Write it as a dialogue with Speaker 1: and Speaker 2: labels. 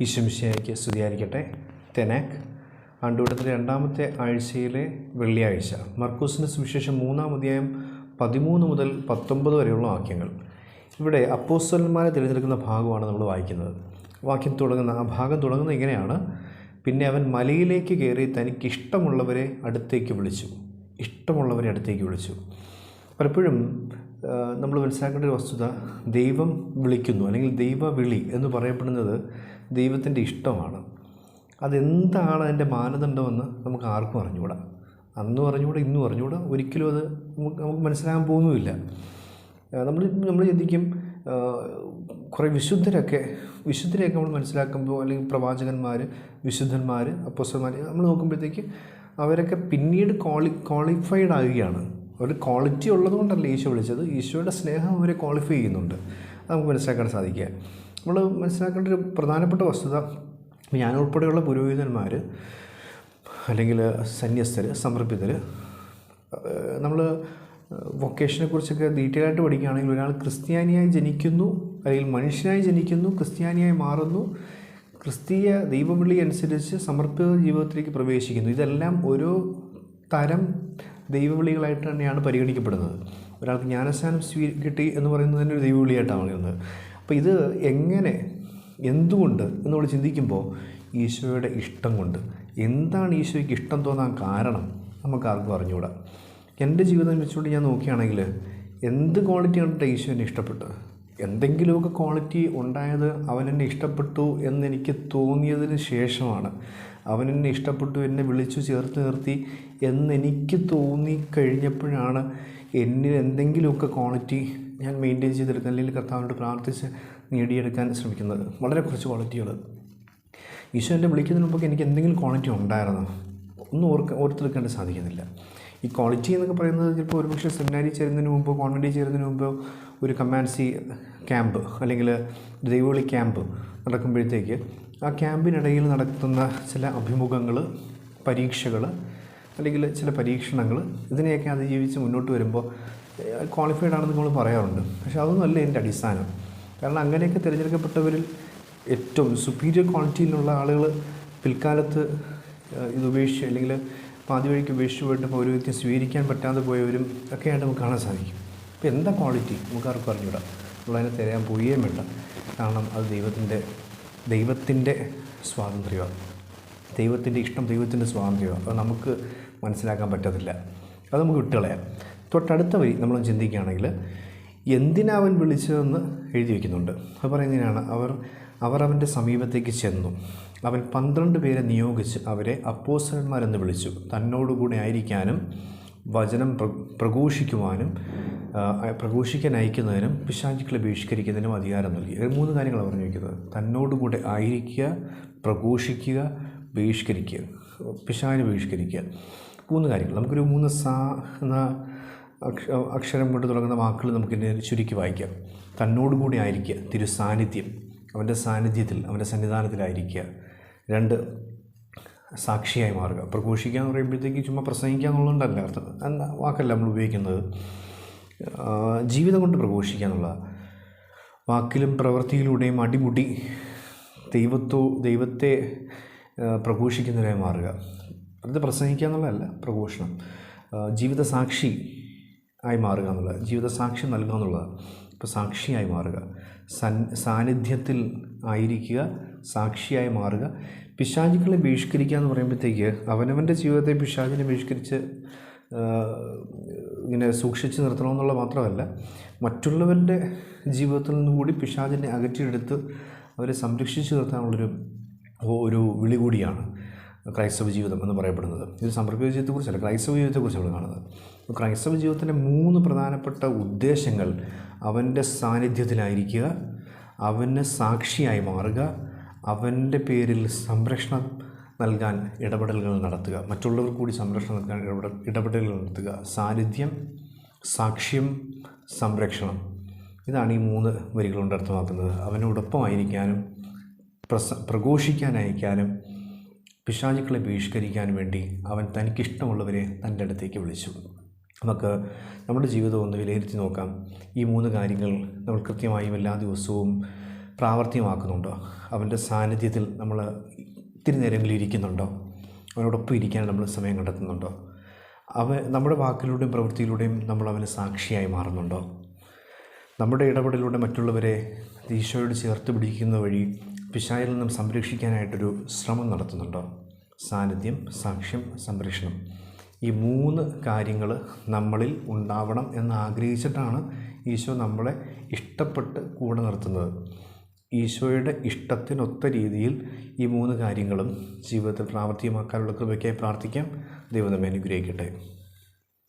Speaker 1: ഈശ്വമിശയ്ക്ക് സ്തുതിയായിരിക്കട്ടെ. തെനാക്ക് ആണ്ടുവട്ടത്തിലെ രണ്ടാമത്തെ ആഴ്ചയിലെ വെള്ളിയാഴ്ച. മർക്കൂസിന്റെ സുവിശേഷം മൂന്നാം അധ്യായം പതിമൂന്ന് മുതൽ പത്തൊമ്പത് വരെയുള്ള വാക്യങ്ങൾ. ഇവിടെ അപ്പോസ്വലന്മാരെ തിരഞ്ഞെടുക്കുന്ന ഭാഗമാണ് നമ്മൾ വായിക്കുന്നത്. വാക്യം തുടങ്ങുന്ന ആ ഭാഗം തുടങ്ങുന്നത് ഇങ്ങനെയാണ്. പിന്നെ അവൻ മലയിലേക്ക് കയറി തനിക്ക് ഇഷ്ടമുള്ളവരെ അടുത്തേക്ക് വിളിച്ചു. ഇഷ്ടമുള്ളവരെ അടുത്തേക്ക് വിളിച്ചു. പലപ്പോഴും നമ്മൾ മനസ്സിലാക്കേണ്ട ഒരു വസ്തുത ദൈവം വിളിക്കുന്നു അല്ലെങ്കിൽ ദൈവ വിളി എന്ന് പറയപ്പെടുന്നത് ദൈവത്തിന്റെ ഇഷ്ടമാണ്. അതെന്താണ് അതിന്റെ മാനദണ്ഡമെന്ന് നമുക്ക് ആർക്കും അറിഞ്ഞുകൂടാ. അന്നും അറിഞ്ഞുകൂടാ ഇന്നും അറിഞ്ഞുകൂടാ ഒരിക്കലും അത് നമുക്ക് മനസ്സിലാകാൻ പോകുന്നുമില്ല. നമ്മൾ നമ്മൾ ചിന്തിക്കും കുറേ വിശുദ്ധരൊക്കെ വിശുദ്ധരെയൊക്കെ നമ്മൾ മനസ്സിലാക്കുമ്പോൾ അല്ലെങ്കിൽ പ്രവാചകന്മാർ വിശുദ്ധന്മാർ അപ്പോസ്റ്റന്മാർ നമ്മൾ നോക്കുമ്പോഴത്തേക്ക് അവരൊക്കെ പിന്നീട് ക്വാളി ക്വാളിഫൈഡ് ആവുകയാണ് അവർ ക്വാളിറ്റി ഉള്ളതുകൊണ്ടല്ല ഈശോ വിളിച്ചത്. ഈശോയുടെ സ്നേഹം അവരെ ക്വാളിഫൈ ചെയ്യുന്നുണ്ട്. നമുക്ക് മനസ്സിലാക്കാൻ സാധിക്കുക. നമ്മൾ മനസ്സിലാക്കേണ്ട ഒരു പ്രധാനപ്പെട്ട വസ്തുത ഞാൻ ഉൾപ്പെടെയുള്ള പുരോഹിതന്മാർ അല്ലെങ്കിൽ സന്യസ്തർ സമർപ്പിതർ നമ്മൾ വൊക്കേഷനെ കുറിച്ചൊക്കെ ഡീറ്റെയിൽ ആയിട്ട് പഠിക്കുകയാണെങ്കിൽ ഒരാൾ ക്രിസ്ത്യാനിയായി ജനിക്കുന്നു അല്ലെങ്കിൽ മനുഷ്യനായി ജനിക്കുന്നു ക്രിസ്ത്യാനിയായി മാറുന്നു ക്രിസ്തീയ ദൈവവിളി അനുസരിച്ച് സമർപ്പിത ജീവിതത്തിലേക്ക് പ്രവേശിക്കുന്നു. ഇതെല്ലാം ഓരോ തരം ദൈവവിളികളായിട്ട് തന്നെയാണ് പരിഗണിക്കപ്പെടുന്നത്. ഒരാൾക്ക് ജ്ഞാനസ്ഥാനം സ്വീ കിട്ടി എന്ന് പറയുന്നത് തന്നെ ഒരു ദൈവവിളിയായിട്ടാണ് പറയുന്നത്. അപ്പോൾ ഇത് എങ്ങനെ എന്തുകൊണ്ട് എന്ന് നമ്മൾ ചിന്തിക്കുമ്പോൾ ഈശോയുടെ ഇഷ്ടം കൊണ്ട്. എന്താണ് ഈശോയ്ക്ക് ഇഷ്ടം തോന്നാൻ കാരണം നമുക്ക് ആർക്കും അറിഞ്ഞുകൂടാ. എന്റെ ജീവിതം വെച്ചുകൊണ്ട് ഞാൻ നോക്കുകയാണെങ്കിൽ എന്ത് ക്വാളിറ്റി കണ്ടിട്ട് ഈശോ എന്നെ ഇഷ്ടപ്പെട്ടു എന്തെങ്കിലുമൊക്കെ ക്വാളിറ്റി ഉണ്ടായത് അവൻ എന്നെ ഇഷ്ടപ്പെട്ടു എന്നെനിക്ക് തോന്നിയതിന് ശേഷമാണ് അവൻ എന്നെ ഇഷ്ടപ്പെട്ടു എന്നെ വിളിച്ചു ചേർത്ത് നിർത്തി എന്നെനിക്ക് തോന്നിക്കഴിഞ്ഞപ്പോഴാണ് എന്നിൽ എന്തെങ്കിലുമൊക്കെ ക്വാളിറ്റി ഞാൻ മെയിന്റെയിൻ ചെയ്തെടുക്കാൻ അല്ലെങ്കിൽ കർത്താവിനോട് പ്രാർത്ഥിച്ച് നേടിയെടുക്കാൻ ശ്രമിക്കുന്നത് വളരെ കുറച്ച് ക്വാളിറ്റികൾ ഈശോ എന്നെ വിളിക്കുന്നതിന് മുമ്പൊക്കെ എനിക്ക് എന്തെങ്കിലും ക്വാളിറ്റി ഉണ്ടായിരുന്നു? ഒന്നും ഓർക്ക ഓർത്തെടുക്കാണ്ട് സാധിക്കുന്നില്ല. ഈ ക്വാളിറ്റി എന്നൊക്കെ പറയുന്നത് ചിലപ്പോൾ ഒരുപക്ഷെ സെമിനാരി ചേരുന്നതിന് മുമ്പോ കോൺവെന്റിൽ ചേരുന്നതിന് മുമ്പോ ഒരു കമാൻസി ക്യാമ്പ് അല്ലെങ്കിൽ ദൈവവിളി ക്യാമ്പ് നടക്കുമ്പോഴത്തേക്ക് ആ ക്യാമ്പിനിടയിൽ നടത്തുന്ന ചില അഭിമുഖങ്ങൾ പരീക്ഷകൾ അല്ലെങ്കിൽ ചില പരീക്ഷണങ്ങൾ ഇതിനെയൊക്കെ അതിജീവിച്ച് മുന്നോട്ട് വരുമ്പോൾ ക്വാളിഫൈഡ് ആണെന്ന് നമ്മൾ പറയാറുണ്ട്. പക്ഷേ അതൊന്നുമല്ല എന്റെ അടിസ്ഥാനം. കാരണം അങ്ങനെയൊക്കെ തിരഞ്ഞെടുക്കപ്പെട്ടവരിൽ ഏറ്റവും സുപ്പീരിയർ ക്വാളിറ്റിയിലുള്ള ആളുകൾ പിൽക്കാലത്ത് ഇത് ഉപേക്ഷിച്ച് അല്ലെങ്കിൽ പാതി വഴിക്ക് ഉപേക്ഷിച്ച് പോയിട്ട് വ്യക്തി സ്വീകരിക്കാൻ പറ്റാതെ പോയവരും ഒക്കെയായിട്ട് നമുക്ക് കാണാൻ സാധിക്കും. അപ്പോൾ എന്താ ക്വാളിറ്റി നമുക്ക് ആർക്കും അറിഞ്ഞൂടാ. നമ്മളതിനെ തിരയാൻ പോയേ വേണ്ട. കാരണം അത് ദൈവത്തിന്റെ ദൈവത്തിന്റെ സ്വാതന്ത്ര്യമാണ്. ദൈവത്തിന്റെ ഇഷ്ടം ദൈവത്തിന്റെ സ്വാതന്ത്ര്യമാണ്. അത് നമുക്ക് മനസ്സിലാക്കാൻ പറ്റത്തില്ല. അത് നമുക്ക് വിട്ടുകളയാം. തൊട്ടടുത്ത വരി നമ്മൾ ചിന്തിക്കുകയാണെങ്കിൽ എന്തിനാ അവൻ വിളിച്ചതെന്ന് എഴുതി വയ്ക്കുന്നുണ്ട്. അത് പറയുന്നതിനാണ് അവർ അവർ അവന്റെ സമീപത്തേക്ക് ചെന്നു. അവൻ പന്ത്രണ്ട് പേരെ നിയോഗിച്ച് അവരെ അപ്പോസന്മാരെന്ന് വിളിച്ചു. തന്നോടുകൂടെ ആയിരിക്കാനും വചനം പ്രഘോഷിക്കുവാനും പ്രഘോഷിക്കാൻ അയക്കുന്നതിനും പിശാചുക്കളെ ബഹിഷ്കരിക്കുന്നതിനും അധികാരം നൽകി. മൂന്ന് കാര്യങ്ങളാണ് പറഞ്ഞു വയ്ക്കുന്നത്. തന്നോടുകൂടെ ആയിരിക്കുക പ്രഘോഷിക്കുക ബഹിഷ്കരിക്കുക പിശാചിനെ ബഹിഷ്കരിക്കുക. മൂന്ന് കാര്യങ്ങൾ. നമുക്കൊരു മൂന്ന് സാ എന്ന അക്ഷരം കൊണ്ട് തുടങ്ങുന്ന വാക്കുകൾ നമുക്കിതിനെ ചുരുക്കി വായിക്കാം. തന്നോടുകൂടി ആയിരിക്കുക തിരു സാന്നിധ്യം അവന്റെ സാന്നിധ്യത്തിൽ അവന്റെ സന്നിധാനത്തിലായിരിക്കുക. രണ്ട് സാക്ഷിയായി മാറുക. പ്രഘോഷിക്കുക എന്ന് പറയുമ്പോഴത്തേക്ക് ചുമ്മാ പ്രസംഗിക്കുക എന്നുള്ളതുകൊണ്ടല്ല അർത്ഥം. എന്ന വാക്കല്ല നമ്മൾ ഉപയോഗിക്കുന്നത്? ജീവിതം കൊണ്ട് പ്രഘോഷിക്കുക എന്നുള്ള വാക്കിലും പ്രവൃത്തിയിലൂടെയും അടിമുടി ദൈവത്തോ ദൈവത്തെ പ്രഘോഷിക്കുന്നവരായി മാറുക. അത് പ്രസംഗിക്കുക എന്നുള്ളതല്ല പ്രഘോഷണം. ജീവിത സാക്ഷി ആയി മാറുക എന്നുള്ളത് ജീവിത സാക്ഷി നൽകുക എന്നുള്ളതാണ്. ഇപ്പോൾ സാക്ഷിയായി മാറുക. സൻ സാന്നിധ്യത്തിൽ ആയിരിക്കുക സാക്ഷിയായി മാറുക. പിശാചുക്കളെ ബഹിഷ്കരിക്കുക എന്ന് പറയുമ്പോഴത്തേക്ക് അവനവന്റെ ജീവിതത്തെ പിശാചിനെ ബഹിഷ്കരിച്ച് ഇങ്ങനെ സൂക്ഷിച്ച് നിർത്തണമെന്നുള്ള മാത്രമല്ല മറ്റുള്ളവരുടെ ജീവിതത്തിൽ നിന്നും കൂടി പിശാചിനെ അകറ്റിയെടുത്ത് അവരെ സംരക്ഷിച്ച് നിർത്താനുള്ളൊരു ഒരു വിളി കൂടിയാണ് ക്രൈസ്തവ ജീവിതം എന്ന് പറയപ്പെടുന്നത്. ഇത് സമർപ്പിത ജീവിതത്തെക്കുറിച്ചല്ല ക്രൈസ്തവ ജീവിതത്തെക്കുറിച്ചാണ് കാണുന്നത്. ക്രൈസ്തവ ജീവിതത്തിന്റെ മൂന്ന് പ്രധാനപ്പെട്ട ഉദ്ദേശങ്ങൾ അവന്റെ സാന്നിധ്യത്തിലായിരിക്കുക അവന് സാക്ഷിയായി മാറുക അവന്റെ പേരിൽ സംരക്ഷണം നൽകാൻ ഇടപെടലുകൾ നടത്തുക. മറ്റുള്ളവർ കൂടി സംരക്ഷണം നൽകാൻ ഇടപെടൽ ഇടപെടലുകൾ നടത്തുക. സാന്നിധ്യം സാക്ഷ്യം സംരക്ഷണം. ഇതാണ് ഈ മൂന്ന് വരികളുകൊണ്ട് അർത്ഥമാക്കുന്നത്. അവനോടൊപ്പമായിരിക്കാനും പ്രസ പ്രഘോഷിക്കാനയക്കാനും പിശാചുക്കളെ ബഹിഷ്കരിക്കാൻ വേണ്ടി അവൻ തനിക്കിഷ്ടമുള്ളവരെ തന്റെ അടുത്തേക്ക് വിളിച്ചു. നമുക്ക് നമ്മുടെ ജീവിതം ഒന്ന് വിലയിരുത്തി നോക്കാം. ഈ മൂന്ന് കാര്യങ്ങൾ നമ്മൾ കൃത്യമായും എല്ലാ ദിവസവും പ്രാവർത്തികമാക്കുന്നുണ്ടോ? അവന്റെ സാന്നിധ്യത്തിൽ നമ്മൾ ഇത്തിരി നേരങ്ങളിൽ ഇരിക്കുന്നുണ്ടോ? അവനോടൊപ്പം ഇരിക്കാൻ നമ്മൾ സമയം കണ്ടെത്തുന്നുണ്ടോ? അവ നമ്മുടെ വാക്കിലൂടെയും പ്രവൃത്തിയിലൂടെയും നമ്മൾ അവന് സാക്ഷിയായി മാറുന്നുണ്ടോ? നമ്മുടെ ഇടപെടലിലൂടെ മറ്റുള്ളവരെ ഈശോയോട് ചേർത്ത് പിടിക്കുന്ന വഴി പിശായിൽ നിന്നും സംരക്ഷിക്കാനായിട്ടൊരു ശ്രമം നടത്തുന്നുണ്ടോ? സാന്നിധ്യം സാക്ഷ്യം സംരക്ഷണം. ഈ മൂന്ന് കാര്യങ്ങൾ നമ്മളിൽ ഉണ്ടാവണം എന്ന് ആഗ്രഹിച്ചിട്ടാണ് ഈശോ നമ്മളെ ഇഷ്ടപ്പെട്ട് കൂടെ നിർത്തുന്നത്. ഈശോയുടെ ഇഷ്ടത്തിനൊത്ത രീതിയിൽ ഈ മൂന്ന് കാര്യങ്ങളും ജീവിതത്തിൽ പ്രാവർത്തികമാക്കാനുള്ള കൃപയ്ക്കായി പ്രാർത്ഥിക്കാം. ദൈവം നമ്മെ അനുഗ്രഹിക്കട്ടെ.